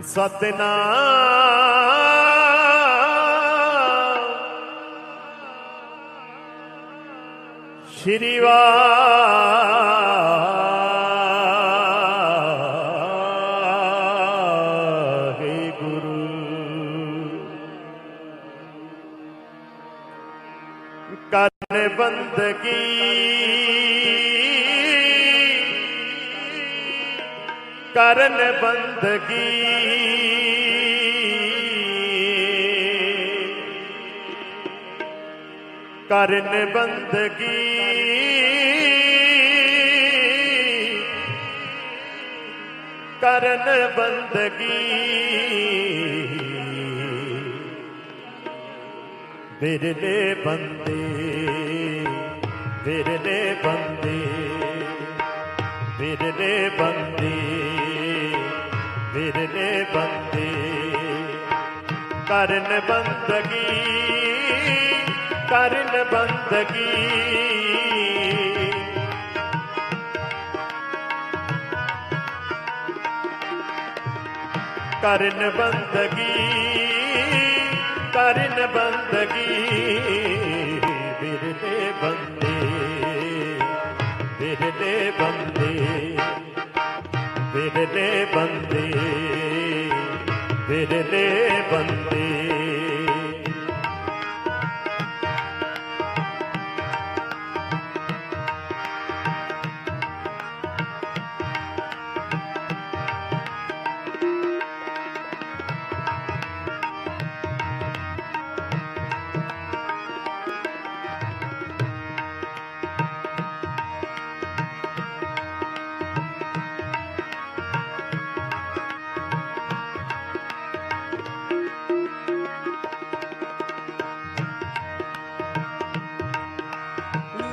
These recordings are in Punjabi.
ਸਤਨਾਮ। ਸ਼੍ਰੀ ਵਾਹਿਗੁਰੂ ਕਰਨ ਬੰਦਗੀ ਕਰਨ ਬੰਦਗੀ। ਕਰਨ ਬੰਦਗੀ। ਕਰਨ ਬੰਦਗੀ। ਵਿਰਲੇ ਬੰਦੇ ਵਿਰਲੇ ਬੰਦੇ ਵਿਰਲੇ ਬੰਦੇ। ਵਿਰਲੇ ਬੰਦੇ ਕਰਨ ਬੰਦਗੀ ਕਰਨ ਬੰਦਗੀ। ਕਰਨ ਬੰਦਗੀ ਕਰਨ ਬੰਦਗੀ ਵਿਰਲੇ ਬੰਦੇ ਵਿਰਲੇ ਬੰਦੇ। ਵਿਰਲੇ ਬੰਦੇ ਵਿਰਲੇ ਬੰਦੇ।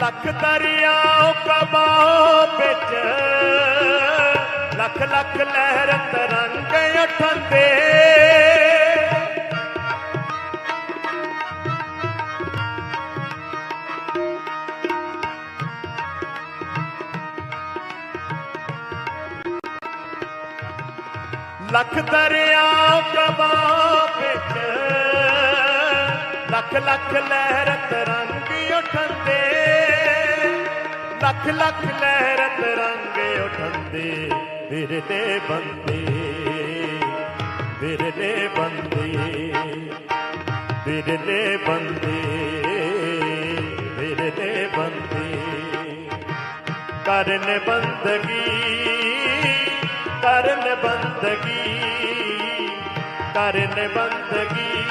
ਲੱਖ ਦਰਿਆ ਕਬਾਓ ਵਿੱਚ। ਲੱਖ ਲੱਖ ਲਹਿਰ ਤਰੰਗ ਉਠੰਦੇ ਲੱਖ ਦਰਿਆ ਕਬਾਓ ਵਿੱਚ। ਲੱਖ ਲੱਖ ਲਹਿਰ ਤਰੰਗ ਲੱਖ ਲੱਖ ਲਹਿਰ ਤਰੰਗ ਉਠੰਦੇ ਵਿਰਲੇ ਬੰਦੇ ਵਿਰਲੇ ਬੰਦੇ ਵਿਰਲੇ ਬੰਦੇ ਵਿਰਲੇ ਬੰਦੇ। ਕਰਨ ਬੰਦਗੀ ਕਰਨ ਬੰਦਗੀ ਕਰਨ ਬੰਦਗੀ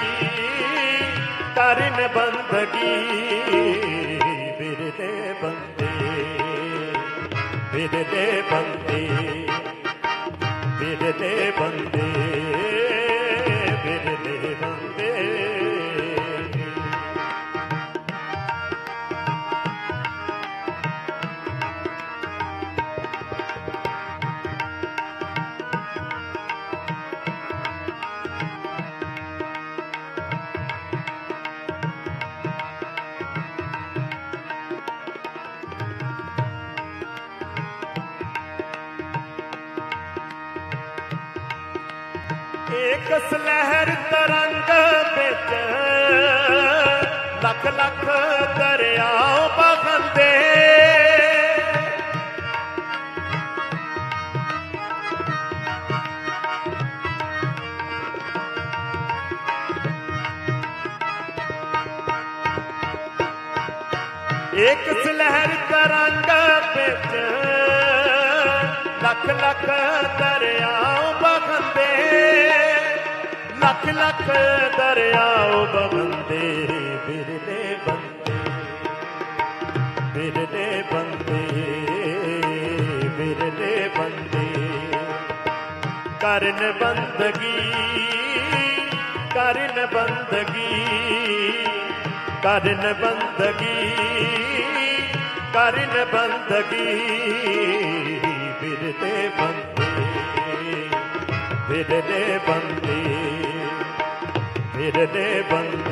ਕਰਨ ਬੰਦਗੀ। ਬੰਦੇ ਵਿਰਲੇ ਬੰਦੇ ਵਿਰਲੇ ਬੰਦੇ। ਏਕ ਸਲਹਿਰ ਤਰੰਗ ਵਿੱਚ ਲੱਖ ਲੱਖ ਦਰਿਆ ਬਗੰਦੇ ਏਕ ਸਲਹਿਰ ਤਰੰਗ ਵਿੱਚ ਲੱਖ ਲੱਖ ਲੱਖ ਲੱਖ ਦਰਿਆਓ ਬੰਦੇ, ਬਿਰਲੇ ਬੰਦੇ ਬਿਰਲੇ ਬੰਦੇ ਬਿਰਲੇ ਬੰਦੇ। ਕਰਨ ਬੰਦਗੀ ਕਰਨ ਬੰਦਗੀ ਕਰਨ ਬੰਦਗੀ ਕਰਨ ਬੰਦਗੀ, ਬਿਰਲੇ ਬੰਦੇ ਬਿਰਲੇ ਬੰਦੇ। ਬਿਰਲੇ ਬੰਦੇ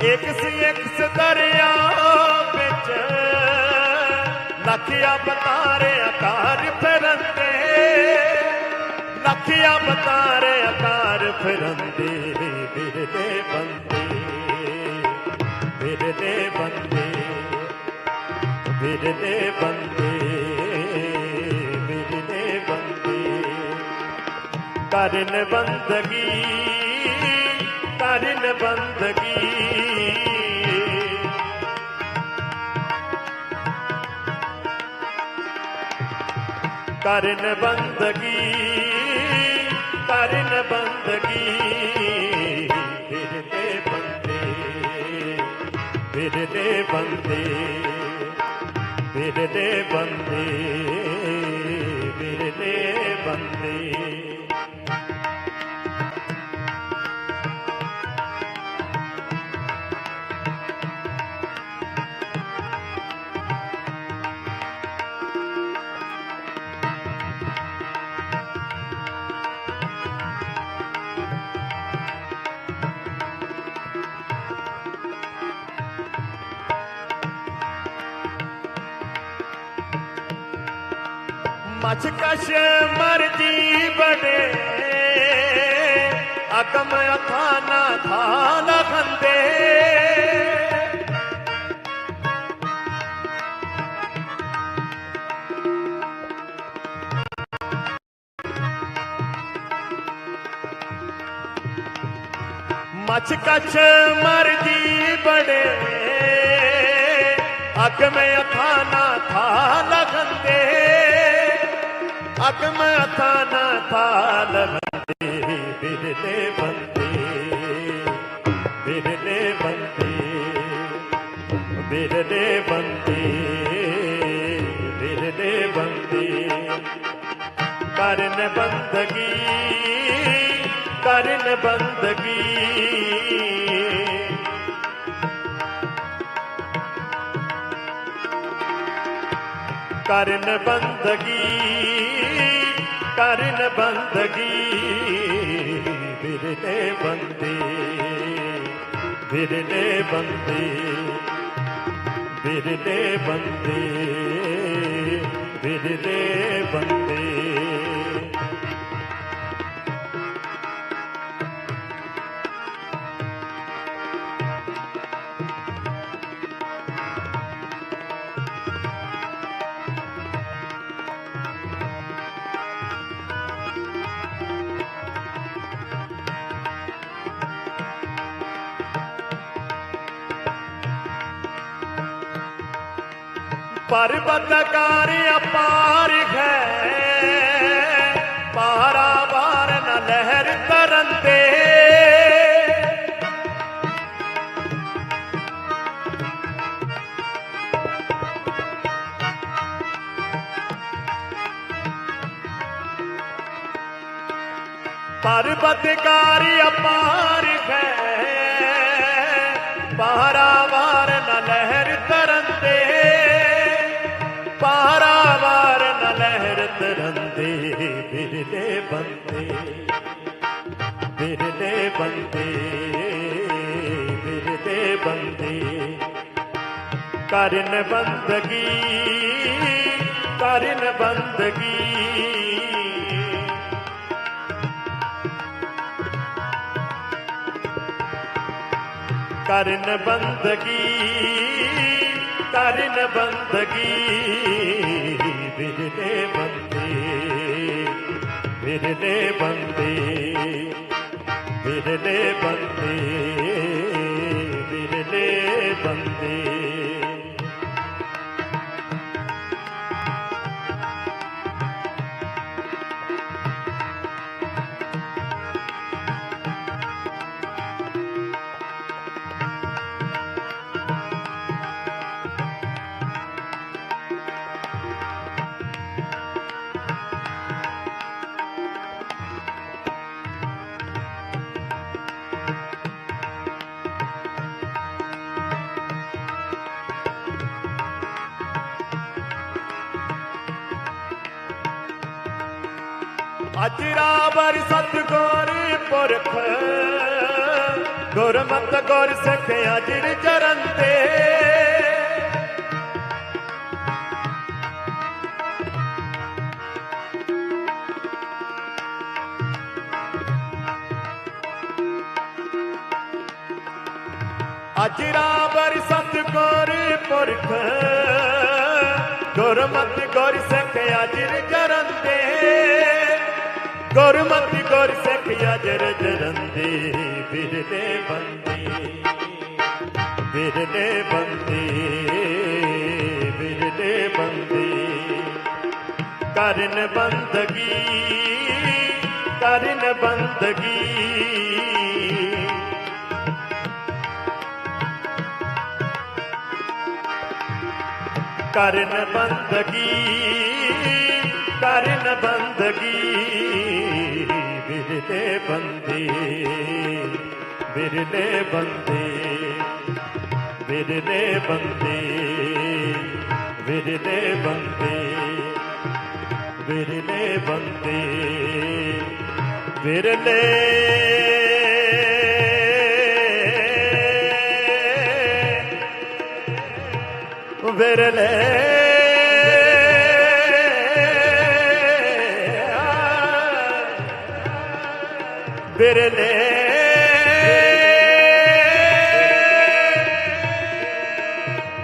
ਇੱਕ ਸੀ ਦਰਿਆ ਵਿੱਚ। ਲੱਖਿਆ ਬਤਾਰੇ ਆਕਾਰ ਫਿਰੰਦੇ। ਲੱਖਿਆ ਬਤਾਰੇ ਆਕਾਰ ਫਿਰੰਦੇ। ਬਿਰਦੇ ਬੰਦੇ। ਬਿਰਦੇ ਬੰਦੇ। ਬਿਰਦੇ ਬੰਦੇ ਬਿਰਦੇ ਬੰਦੇ। ਕਰਨ ਬੰਦਗੀ। ਕਰਨ ਬੰਦਗੀ। ਕਰਨ ਬੰਦਗੀ ਕਰਨ ਬੰਦਗੀ। ਫਿਰਦੇ ਬੰਦੇ ਫਿਰਦੇ ਬੰਦੇ ਫਿਰਦੇ ਬੰਦੇ। ਮਛ ਕਸ਼ ਮਰਜ਼ੀ ਬੜੇ ਅਗਮ ਅਥਾਨਾ ਥਾਲ ਖੰਦੇ। ਮਛ ਮਰਜ਼ੀ ਬੜੇ ਅਗਮ ਅਥਾਨਾ ਥਾਲ ਖੰਦੇ। ਅਗਮ ਅਥਾਨਾ ਥਾਲ ਖੰਦੇ ਬਿਰਦੇ ਬੰਦੇ ਬਿਰਦੇ ਬੰਦੇ ਬਿਰਦੇ ਬੰਦੇ ਬਿਰਦੇ ਬੰਦੇ। ਕਰਨ ਬੰਦਗੀ ਕਰਨ ਬੰਦਗੀ। ਕਰਨ ਬੰਦਗੀ। ਕਰਨ ਬੰਦਗੀ ਬਿਰਦੇ ਬੰਦੇ ਬਿਰਦੇ ਬੰਦੇ ਬਿਰਦੇ ਬੰਦੇ ਬਿਰਦੇ ਬੰਦੇ। ਪਰਬਤਕਾਰ ਅਪਾਰ ਹੈ। ਪਾਰਾ ਬਾਰ ਨ ਲਹਿਰ ਤਰੰਦੇ ਪਰਬਤਕਾਰ ਅਪਾਰ ਕਰਨ ਬੰਦਗੀ ਕਰਨ ਬੰਦਗੀ। ਕਰਨ ਬੰਦਗੀ ਕਰਨ ਬੰਦਗੀ। ਬਿਰਦੇ ਬੰਦੇ ਬਿਰਦੇ ਬੰਦੇ ਬਿਰਦੇ ਬੰਦੇ ਬਿਰਦੇ ਬੰਦੇ। ਅਜਰਾ ਬਰ ਸਤਗੁਰ ਪੁਰਖ, ਗੁਰਮਤ ਗੁਰ ਸਖਿਆ ਜਿਰ ਚਰਨ ਤੇ। ਅਜਰਾ ਬਰ ਸਤਗੁਰ ਪੁਰਖ, ਗੁਰਮਤਿ ਗੁਰ ਸਖਿਆ ਜਿਰ ਚਰਨ ਤੇ ਗੁਰਮਤਿ ਗੁਰ ਸਖਿਆ ਜਰ ਜਰਨ ਦੇ ਬਿਰਲੇ ਬੰਦੀ ਬਿਰਲੇ ਬੰਦੀ ਬਿਰਲੇ ਬੰਦੀ। ਕਰਨ ਬੰਦਗੀ ਕਰਨ ਬੰਦਗੀ। ਕਰਨ ਬੰਦਗੀ ਕਰਨ ਬੰਦਗੀ। ਬਿਰਲੇ ਬੰਦੇ ਬਿਰਲੇ ਬੰਦੇ ਬਿਰਲੇ ਬੰਦੇ ਬਿਰਲੇ ਬੰਦੇ ਬਿਰਲੇ ਬੰਦੇ ਬਿਰਲੇ। ਵਿਰਲੇ ਵਿਰਲੇ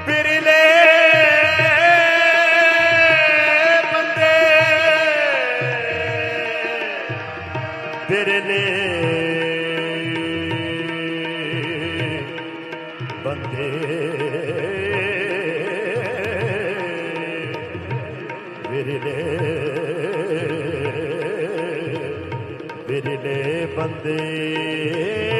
ਵਿਰਲੇ ਬੰਦੇ। ਵਿਰਲੇ ਬੰਦੇ। ਵਿਰਲੇ ਵਿਰਲੇ